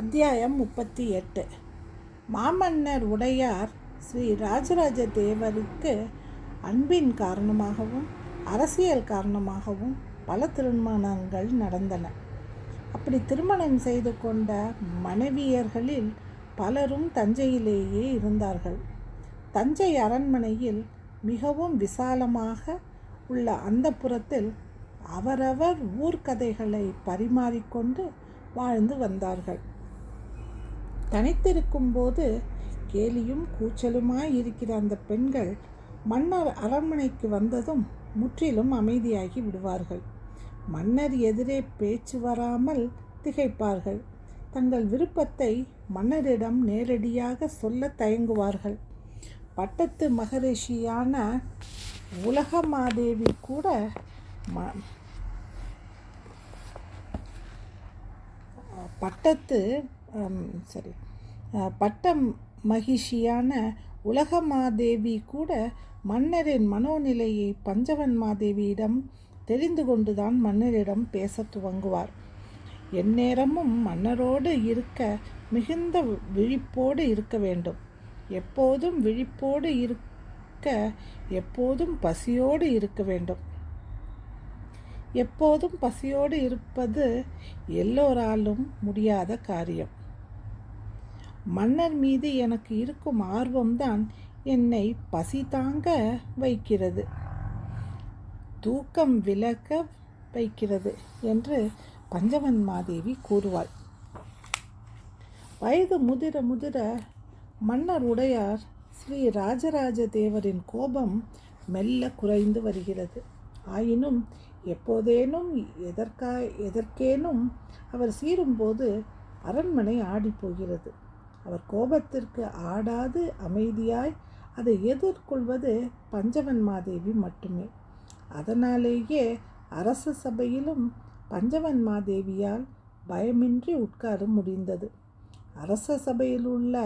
அத்தியாயம் முப்பத்தி எட்டு. மாமன்னர் உடையார் ஸ்ரீ ராஜராஜ தேவருக்கு அன்பின் காரணமாகவும் அரசியல் காரணமாகவும் பல திருமணங்கள் நடந்தன. அப்படி திருமணம் செய்து கொண்ட மனைவியர்களில் பலரும் தஞ்சையிலேயே இருந்தார்கள். தஞ்சை அரண்மனையில் மிகவும் விசாலமாக உள்ள அந்த புறத்தில் அவரவர் ஊர்க்கதைகளை பரிமாறிக்கொண்டு வாழ்ந்து வந்தார்கள். தனித்திருக்கும் போது கேலியும் கூச்சலுமாய் இருக்கிற அந்த பெண்கள் மன்னர் அரண்மனைக்கு வந்ததும் முற்றிலும் அமைதியாகி விடுவார்கள். மன்னர் எதிரே பேச்சு வராமல் திகைப்பார்கள். தங்கள் விருப்பத்தை மன்னரிடம் நேரடியாக சொல்ல தயங்குவார்கள். பட்டத்து மகரிஷியான உலகமாதேவி கூட ம பட்டத்து சரி. பட்ட பட்டம் மகிஷியான உலகமாதேவி கூட மன்னரின் மனோநிலையை பஞ்சவன் மாதேவியிடம் தெரிந்து கொண்டுதான் மன்னரிடம் பேச துவங்குவார். எந்நேரமும் மன்னரோடு இருக்க மிகுந்த விழிப்போடு இருக்க வேண்டும். எப்போதும் விழிப்போடு இருக்க எப்போதும் பசியோடு இருக்க வேண்டும். எப்போதும் பசியோடு இருப்பது எல்லோராலும் முடியாத காரியம். மன்னர் மீது எனக்கு இருக்கும் ஆர்வம்தான் என்னை பசி தாங்க வைக்கிறது. தூக்கம் விலக வைக்கிறது என்று பஞ்சவன் மாதேவி கூறுவாள். வயது முதிர முதிர மன்னர் உடையார் ஸ்ரீ ராஜராஜ தேவரின் கோபம் மெல்ல குறைந்து வருகிறது. ஆயினும் எப்போதேனும் எதற்கா எதற்கேனும் அவர் சீரும்போது அரண்மனை ஆடிப்போகிறது. அவர் கோபத்திற்கு ஆடாது அமைதியாய் அதை எதிர்கொள்வது பஞ்சவன் மாதேவி மட்டுமே. அதனாலேயே அரச சபையிலும் பஞ்சவன் மாதேவியால் பயமின்றி உட்கார முடிந்தது. அரச சபையில் உள்ள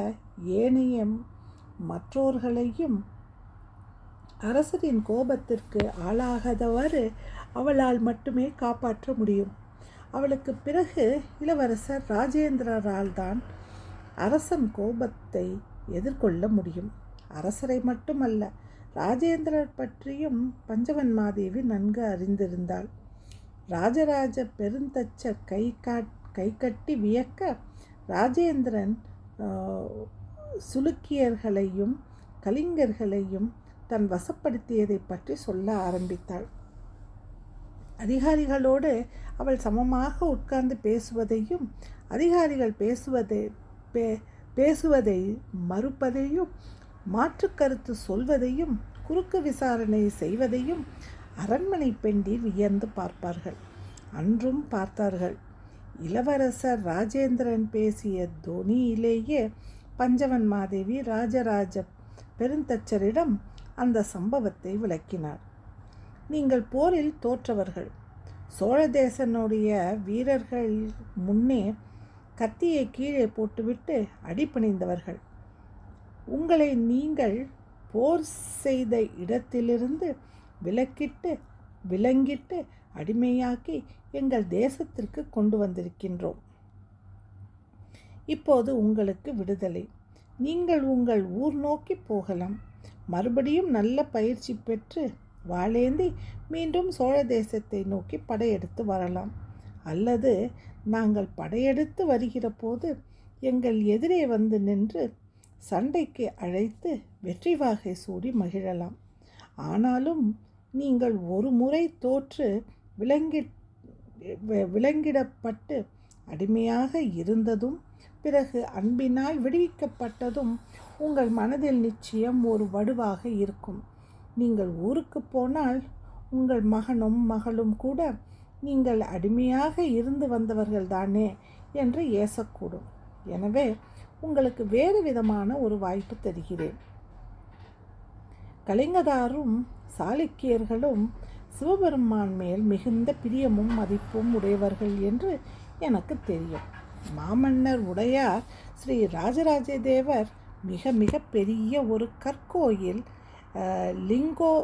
ஏனைய மற்றோர்களையும் அரசரின் கோபத்திற்கு ஆளாகாதவாறு அவளால் மட்டுமே காப்பாற்ற முடியும். அவளுக்கு பிறகு இளவரசர் ராஜேந்திரரால் தான் அரசன் கோபத்தை எதிர்கொள்ள முடியும். அரசரை மட்டுமல்ல ராஜேந்திரர் பற்றியும் பஞ்சவன் மாதேவி நன்கு அறிந்திருந்தாள். ராஜராஜ பெருந்தச்சர் கை காட் கை கட்டி வியக்க ராஜேந்திரன் சுலுக்கியர்களையும் கலிங்கர்களையும் தன் வசப்படுத்தியதை பற்றி சொல்ல ஆரம்பித்தாள். அதிகாரிகளோடு அவள் சமமாக உட்கார்ந்து பேசுவதையும் அதிகாரிகள் பேசுவதை பே பேசுவதை மறுப்பதையும் மாற்று கருத்து சொல்வதையும் குறுக்கு விசாரணை செய்வதையும் அரண்மனை பெண்டிர் வியந்து பார்ப்பார்கள். அன்றும் பார்த்தார்கள். இளவரசர் ராஜேந்திரன் பேசிய தொனியிலேயே பஞ்சவன் மாதேவி ராஜராஜ பெருந்தச்சரிடம் அந்த சம்பவத்தை விளக்கினார். நீங்கள் போரில் தோற்றவர்கள். சோழதேசனுடைய வீரர்கள் முன்னே கத்தியை கீழே போட்டுவிட்டு அடிபணிந்தவர்கள். உங்களை நீங்கள் போர் செய்த இடத்திலிருந்து விலக்கிட்டு விலங்கிட்டு அடிமையாக்கி எங்கள் தேசத்திற்கு கொண்டு வந்திருக்கின்றோம். இப்போது உங்களுக்கு விடுதலை. நீங்கள் உங்கள் ஊர் நோக்கி போகலாம். மறுபடியும் நல்ல பயிற்சி பெற்று வாழேந்தி மீண்டும் சோழ தேசத்தை நோக்கி படையெடுத்து வரலாம். அல்லது நாங்கள் படையெடுத்து வருகிற போது எங்கள் எதிரே வந்து நின்று சண்டைக்கு அழைத்து வெற்றி வாகை சூடி மகிழலாம். ஆனாலும் நீங்கள் ஒரு முறை தோற்று விலங்கி விளங்கிடப்பட்டு விலங்கிடப்பட்டு அடிமையாக இருந்ததும் பிறகு அன்பினால் விடுவிக்கப்பட்டதும் உங்கள் மனதில் நிச்சயம் ஒரு வடுவாக இருக்கும். நீங்கள் ஊருக்கு போனால் உங்கள் மகனும் மகளும் கூட நீங்கள் அடிமையாக இருந்து வந்தவர்கள் தானே என்று ஏசக்கூடும். எனவே உங்களுக்கு வேறு விதமான ஒரு வாய்ப்பு தருகிறேன். கலிங்கதாரும் சாளுக்கியர்களும் சிவபெருமான் மேல் மிகுந்த பிரியமும் மதிப்பும் உடையவர்கள் என்று எனக்கு தெரியும். மாமன்னர் உடையார் ஸ்ரீ ராஜராஜ தேவர் மிக மிக பெரிய ஒரு கற்கோயில் லிங்கோ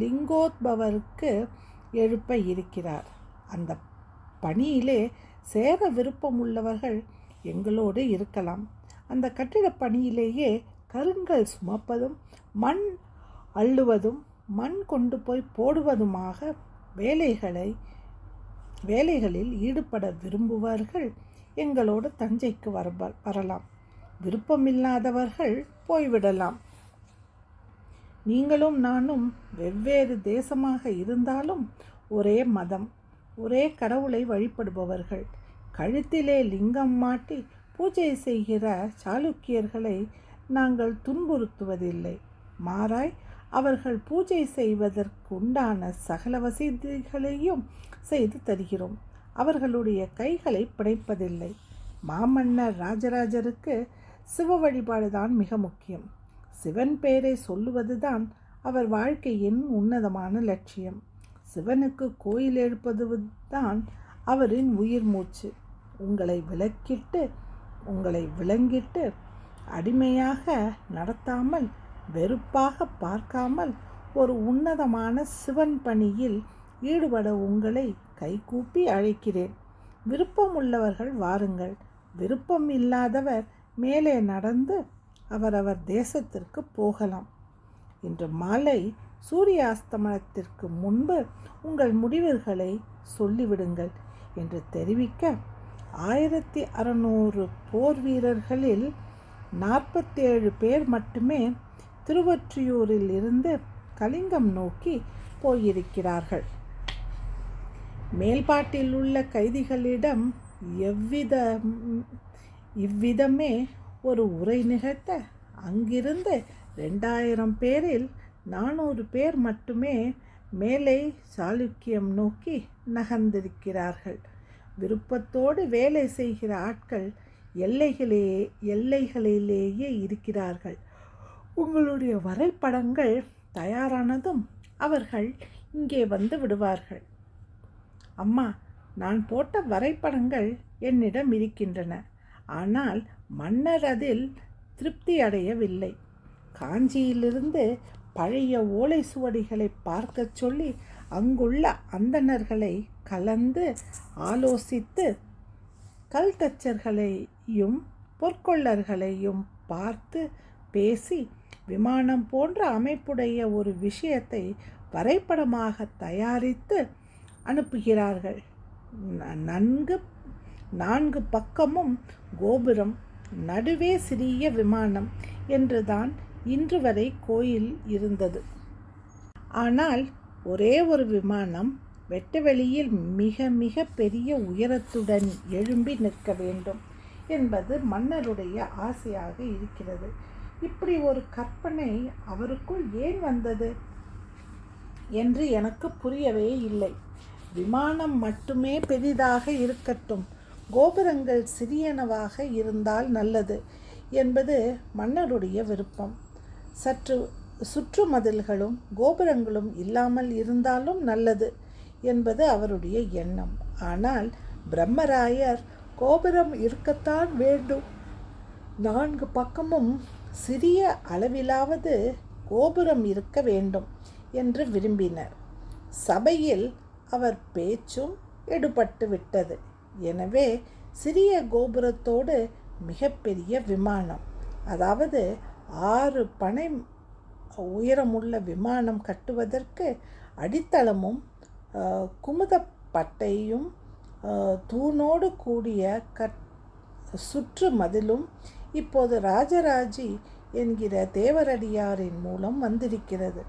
லிங்கோத்பவருக்கு எழுப்ப இருக்கிறார். அந்த பணியிலே சேர விருப்பம் உள்ளவர்கள் எங்களோடு இருக்கலாம். அந்த கட்டிடப் பணியிலேயே கருங்கல் சுமப்பதும் மண் அள்ளுவதும் மண் கொண்டு போய் போடுவதுமாக வேலைகளை வேலைகளில் ஈடுபட விரும்புவர்கள். எங்களோடு தஞ்சைக்கு வர வரலாம். விருப்பமில்லாதவர்கள் போய்விடலாம். நீங்களும் நானும் வெவ்வேறு தேசமாக இருந்தாலும் ஒரே மதம். ஒரே கடவுளை வழிபடுபவர்கள். கழுத்திலே லிங்கம் மாட்டி பூஜை செய்கிற சாளுக்கியர்களை நாங்கள் துன்புறுத்துவதில்லை. மாறாய் அவர்கள் பூஜை செய்வதற்கு உண்டான சகல வசதிகளையும் செய்து தருகிறோம். அவர்களுடைய கைகளை பிணைப்பதில்லை. மாமன்னர் ராஜராஜருக்கு சிவ வழிபாடுதான் மிக முக்கியம். சிவன் பெயரை சொல்லுவதுதான் அவர் வாழ்க்கையின் உன்னதமான லட்சியம். சிவனுக்கு கோயில் எழுப்பதுதான் அவரின் உயிர் மூச்சு. உங்களை விலக்கிட்டு உங்களை விளங்கிட்டு அடிமையாக நடத்தாமல் வெறுப்பாக பார்க்காமல் ஒரு உன்னதமான சிவன் பணியில் ஈடுபட உங்களை கைகூப்பி அழைக்கிறேன். விருப்பம் உள்ளவர்கள் வாருங்கள். விருப்பம் இல்லாதவர் மேலே நடந்து அவரவர் தேசத்திற்கு போகலாம். இன்று மாலை சூரிய அஸ்தமனத்திற்கு முன்பு உங்கள் முடிவுகளை சொல்லிவிடுங்கள் என்று தெரிவிக்க ஆயிரத்தி அறநூறு போர் வீரர்களில் நாற்பத்தேழு பேர் மட்டுமே திருவொற்றியூரில் இருந்து கலிங்கம் நோக்கி போயிருக்கிறார்கள். மேல்பாட்டில் உள்ள கைதிகளிடம் எவ்வித இவ்விதமே ஒரு உரை நிகழ்த்த அங்கிருந்து ரெண்டாயிரம் பேரில் நானூறு பேர் மட்டுமே மேலே சாளுக்கியம் நோக்கி நகர்ந்திருக்கிறார்கள். விருப்பத்தோடு வேலை செய்கிற ஆட்கள் எல்லைகளே எல்லைகளிலேயே இருக்கிறார்கள். உங்களுடைய வரைபடங்கள் தயாரானதும் அவர்கள் இங்கே வந்து விடுவார்கள். அம்மா நான் போட்ட வரைபடங்கள் என்னிடம் இருக்கின்றன. ஆனால் மன்னர் அதில் திருப்தி அடையவில்லை. காஞ்சியிலிருந்து பழைய ஓலை சுவடிகளை பார்க்கச் சொல்லி அங்குள்ள அந்தணர்களை கலந்து ஆலோசித்து கல் தச்சர்களையும் பொற்கொள்ளர்களையும் பார்த்து பேசி விமானம் போன்ற அமைப்புடைய ஒரு விஷயத்தை வரைபடமாக தயாரித்து அனுப்புகிறார்கள். நன்கு நான்கு பக்கமும் கோபுரம் நடுவே சிறிய விமானம் என்றுதான் இன்று வரை கோயில் இருந்தது. ஆனால் ஒரே ஒரு விமானம் வெட்டவெளியில் மிக மிக பெரிய உயரத்துடன் எழும்பி நிற்க வேண்டும் என்பது மன்னருடைய ஆசையாக இருக்கிறது. இப்படி ஒரு கற்பனை அவருக்குள் ஏன் வந்தது என்று எனக்கு புரியவே இல்லை. விமானம் மட்டுமே பெரிதாக இருக்கட்டும் கோபுரங்கள் சிறியனவாக இருந்தால் நல்லது என்பது மன்னருடைய விருப்பம். சற்று சுற்றுமதில்களும் கோபுரங்களும் இல்லாமல் இருந்தாலும் நல்லது என்பது அவருடைய எண்ணம். ஆனால் பிரம்மராயர் கோபுரம் இருக்கத்தான் வேண்டும். நான்கு பக்கமும் சிறிய அளவிலாவது கோபுரம் இருக்க வேண்டும் என்று விரும்பினர். சபையில் அவர் பேச்சும் எடுபட்டு விட்டது. எனவே சிறிய கோபுரத்தோடு மிகப்பெரிய விமானம் அதாவது ஆறு பனை உயரமுள்ள விமானம் கட்டுவதற்கு அடித்தளமும் குமுதப்பட்டையும் தூணோடு கூடிய கட் சுற்று மதிலும் இப்போது ராஜராஜி என்கிற தேவரடியாரின் மூலம் வந்திருக்கிறது.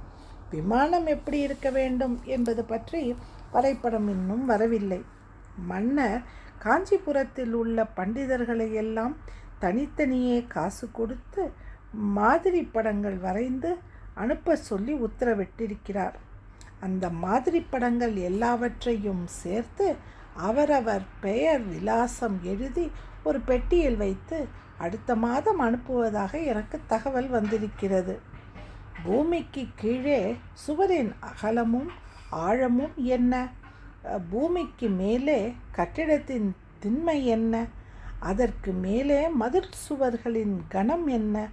விமானம் எப்படி இருக்க வேண்டும் என்பது பற்றி வரைபடம் இன்னும் வரவில்லை. மன்னர் காஞ்சிபுரத்தில் உள்ள பண்டிதர்களை எல்லாம் தனித்தனியே காசு கொடுத்து மாதிரி படங்கள் வரைந்து அனுப்ப சொல்லி உத்தரவிட்டிருக்கிறார். அந்த மாதிரி படங்கள் எல்லாவற்றையும் சேர்த்து அவரவர் பெயர் விலாசம் எழுதி ஒரு பெட்டியில் வைத்து அடுத்த மாதம் அனுப்புவதாக எனக்கு தகவல் வந்திருக்கிறது. பூமிக்கு கீழே சுவரின் அகலமும் ஆழமும் என்ன? பூமிக்கு மேலே கட்டிடத்தின் திண்மை என்ன? அதற்கு மேலே மதில் சுவர்களின் கனம் என்ன?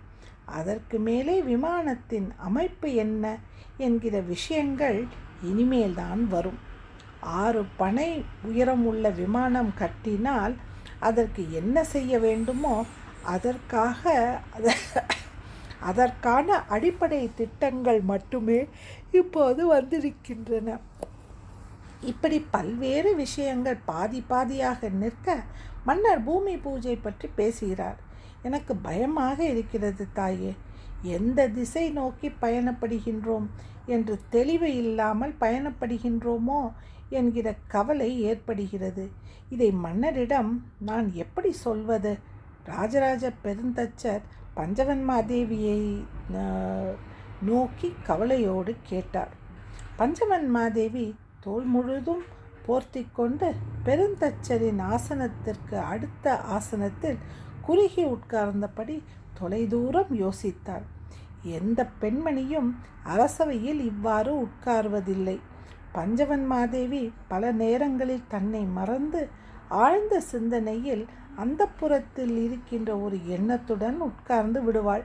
அதற்கு மேலே விமானத்தின் அமைப்பு என்ன என்கிற விஷயங்கள் இனிமேல்தான் வரும். ஆறு பனை உயரம் உள்ள விமானம் கட்டினால் அதற்கு என்ன செய்ய வேண்டுமோ அதற்காக அதற்கான அடிப்படை திட்டங்கள் மட்டுமே இப்போது வந்திருக்கின்றன. இப்படி பல்வேறு விஷயங்கள் பாதி பாதியாக நிற்க மன்னர் பூமி பூஜை பற்றி பேசுகிறார். எனக்கு பயமாக இருக்கிறது தாயே. எந்த திசை நோக்கி பயணப்படுகின்றோம்? என்று தெளிவு இல்லாமல் பயணப்படுகின்றோமோ? என்கிற கவலை ஏற்படுகிறது. இதை மன்னரிடம் நான் எப்படி சொல்வது? ராஜராஜ பெருந்தச்சர் பஞ்சவன்மாதேவியை நோக்கி கவலையோடு கேட்டார். பஞ்சவன்மாதேவி தோல் முழுதும் போர்த்தி கொண்டு பெருந்தச்சரின் ஆசனத்திற்கு அடுத்த ஆசனத்தில் குறுகி உட்கார்ந்தபடி தொலைதூரம் யோசித்தாள். எந்த பெண்மணியும் அரசவையில் இவ்வாறு உட்கார்வதில்லை. பஞ்சவன் மாதேவி பல நேரங்களில் தன்னை மறந்து ஆழ்ந்த சிந்தனையில் அந்த புறத்தில் இருக்கின்ற ஒரு எண்ணத்துடன் உட்கார்ந்து விடுவாள்.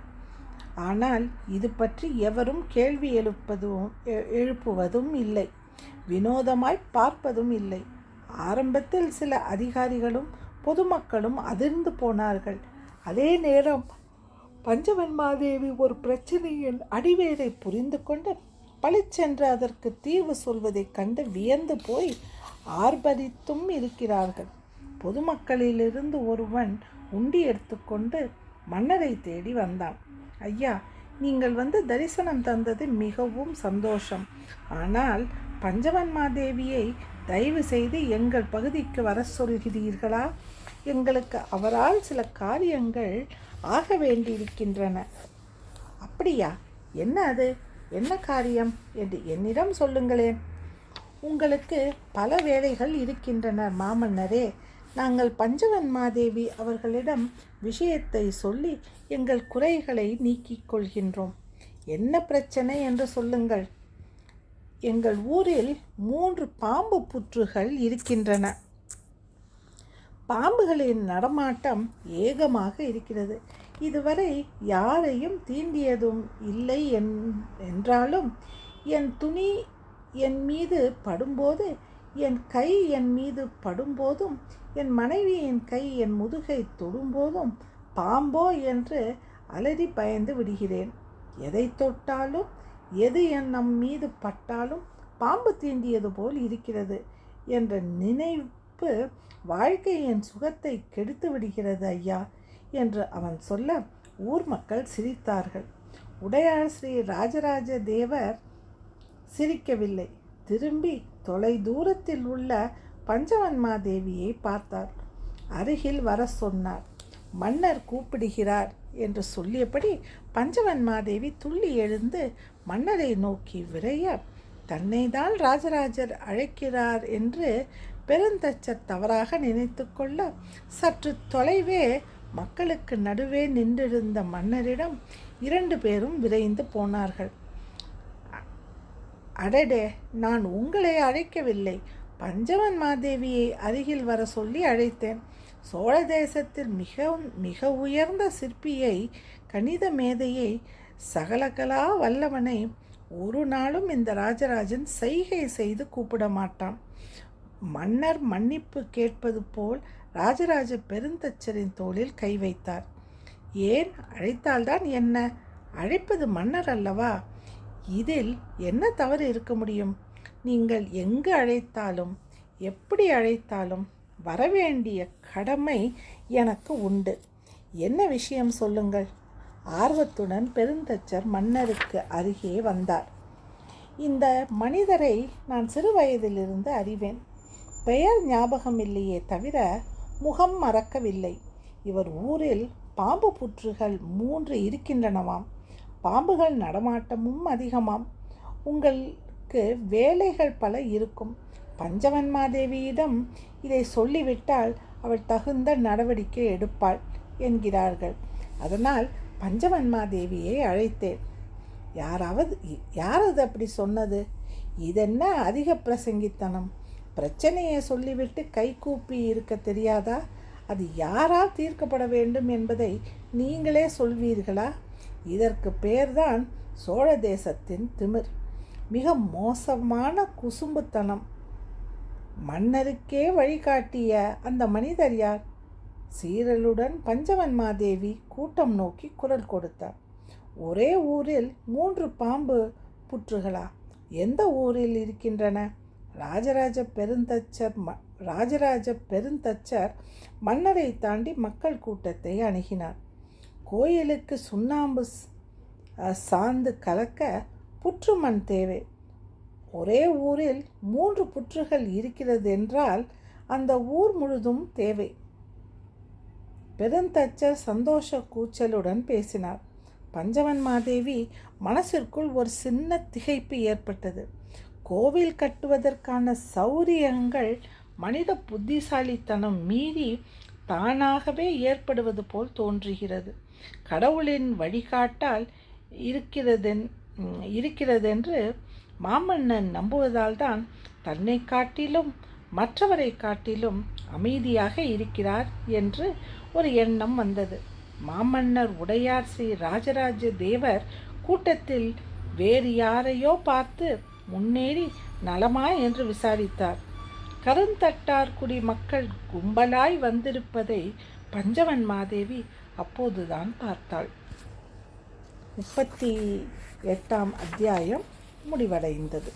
ஆனால் இது பற்றி எவரும் கேள்வி எழுப்பதும் எழுப்புவதும் இல்லை. வினோதமாய் பார்ப்பதும் இல்லை. ஆரம்பத்தில் சில அதிகாரிகளும் பொதுமக்களும் அதிர்ந்து போனார்கள். அதே நேரம் பஞ்சவன்மாதேவி ஒரு பிரச்சனையின் அடிவேரை புரிந்து கொண்டு பளிச்சென்று அதற்கு தீர்வு சொல்வதைக் கண்டு வியந்து போய் ஆர்ப்பரித்தும் இருக்கிறார்கள். பொதுமக்களிலிருந்து ஒருவன் உண்டி எடுத்துக்கொண்டு மன்னரை தேடி வந்தான். ஐயா நீங்கள் வந்து தரிசனம் தந்தது மிகவும் சந்தோஷம். ஆனால் பஞ்சவன்மாதேவியை தயவு செய்து எங்கள் பகுதிக்கு வர சொல்கிறீர்களா? எங்களுக்கு அவரால் சில காரியங்கள் ஆக வேண்டியிருக்கின்றன. அப்படியா? என்ன அது? என்ன காரியம்? என்று என்னிடம் சொல்லுங்களேன். உங்களுக்கு பல வேலைகள் இருக்கின்றன மாமன்னரே. நாங்கள் பஞ்சவன் மாதேவி அவர்களிடம் விஷயத்தை சொல்லி எங்கள் குறைகளை நீக்கிக் கொள்கின்றோம். என்ன பிரச்சனை என்று சொல்லுங்கள். எங்கள் ஊரில் மூன்று பாம்பு புற்றுகள் இருக்கின்றன. பாம்புகளின் நடமாட்டம் ஏகமாக இருக்கிறது. இதுவரை யாரையும் தீண்டியதும் இல்லை என்றாலும் என் துணி என் மீது படும்போது என் கை என் மீது படும்போதும் என் மனைவியின் கை என் முதுகை தொடும்போதும் பாம்போ என்று அலறி பயந்து விடுகிறேன். எதை தொட்டாலும் எது என் நம் மீது பட்டாலும் பாம்பு தீண்டியது போல் இருக்கிறது என்ற நினைப்பு வாழ்க்கையின் சுகத்தை கெடுத்து விடுகிறது ஐயா என்று அவன் சொல்ல ஊர் மக்கள் சிரித்தார்கள். உடையார் ஸ்ரீ ராஜராஜ தேவர் சிரிக்கவில்லை. திரும்பி தொலை தூரத்தில் உள்ள பஞ்சவன்மாதேவியை பார்த்தார் அருகில் வர சொன்னார் மன்னர் கூப்பிடுகிறார் என்று சொல்லியபடி பஞ்சவன்மாதேவி துள்ளி எழுந்து மன்னரை நோக்கி விரைய தன்னை தான் ராஜராஜர் அழைக்கிறார் என்று பெருந்தச்ச தவறாக நினைத்து கொள்ள சற்று தொலைவே மக்களுக்கு நடுவே நின்றிருந்த மன்னரிடம் இரண்டு பேரும் விரைந்து போனார்கள். அடடே நான் உங்களை அழைக்கவில்லை. பஞ்சவன் மாதேவியை அருகில் வர சொல்லி அழைத்தேன். சோழ தேசத்தில் மிக மிக உயர்ந்த சிற்பியை கணித மேதையை சகலகலா வல்லவனை ஒரு நாளும் இந்த ராஜராஜன் செய்கை செய்து கூப்பிட மாட்டான் மன்னர் மன்னிப்பு கேட்பது போல் ராஜராஜ பெருந்தச்சரின் தோளில் கை வைத்தார். ஏன் அழைத்தால்தான் என்ன? அழைப்பது மன்னர் அல்லவா? இதில் என்ன தவறு இருக்க முடியும்? நீங்கள் எங்கு அழைத்தாலும் எப்படி அழைத்தாலும் வரவேண்டிய கடமை எனக்கு உண்டு. என்ன விஷயம் சொல்லுங்கள் ஆர்வத்துடன் பெருந்தச்சர் மன்னருக்கு அருகே வந்தார். இந்த மனிதரை நான் சிறு வயதிலிருந்து அறிவேன். பெயர் ஞாபகம் இல்லையே தவிர முகம் மறக்கவில்லை. இவர் ஊரில் பாம்பு புற்றுகள் மூன்று இருக்கின்றனவாம். பாம்புகள் நடமாட்டமும் அதிகமாம். உங்களுக்கு வேலைகள் பல இருக்கும். பஞ்சவன்மாதேவியிடம் இதை சொல்லிவிட்டால் அவள் தகுந்த நடவடிக்கை எடுப்பாள் என்கிறார்கள். அதனால் பஞ்சவன்மாதேவியை அழைத்தேன். யாராவது யாரது அப்படி சொன்னது? இதென்ன அதிக பிரசங்கித்தனம்? பிரச்சனையை சொல்லிவிட்டு கைகூப்பி இருக்க தெரியாதா? அது யாரால் தீர்க்கப்பட வேண்டும் என்பதை நீங்களே சொல்வீர்களா? இதற்கு பேர்தான் சோழ தேசத்தின் திமிர். மிக மோசமான குசும்புத்தனம். மன்னருக்கே வழிகாட்டிய அந்த மனிதர் யார்? சீரலுடன் பஞ்சவன் மாதேவி கூட்டம் நோக்கி குரல் கொடுத்தார். ஒரே ஊரில் மூன்று பாம்பு புற்றுகளா? எந்த ஊரில் இருக்கின்றன? ராஜராஜ பெருந்தச்சர் ம ராஜராஜ பெருந்தச்சர் மன்னரை தாண்டி மக்கள் கூட்டத்தை அணுகினார். கோயிலுக்கு சுண்ணாம்பு சார்ந்து சாந்து கலக்க புற்றுமண் தேவை. ஒரே ஊரில் மூன்று புற்றுகள் இருக்கிறது என்றால் அந்த ஊர் முழுதும் தேவை. பெருந்தச்சர் சந்தோஷ கூச்சலுடன் பேசினார். பஞ்சவன் மாதேவி மனசிற்குள் ஒரு சின்ன திகைப்பு ஏற்பட்டது. கோவில் கட்டுவதற்கான சௌரியங்கள் மனித புத்திசாலித்தனம் மீறி தானாகவே ஏற்படுவது போல் தோன்றுகிறது. கடவுளின் வழிகாட்டால் இருக்கிறதென் இருக்கிறதென்று மாமன்னன் நம்புவதால் தான் தன்னை காட்டிலும் மற்றவரை காட்டிலும் அமைதியாக இருக்கிறார் என்று ஒரு எண்ணம் வந்தது. மாமன்னர் உடையார் ஸ்ரீ ராஜராஜ தேவர் கூட்டத்தில் வேறு யாரையோ பார்த்து முன்னேறி நலமா என்று விசாரித்தார். கருந்தட்டார்குடி மக்கள் கும்பலாய் வந்திருப்பதை பஞ்சவன் மாதேவி அப்போதுதான் பார்த்தாள். முப்பத்தி எட்டாம் அத்தியாயம் முடிவடைந்தது.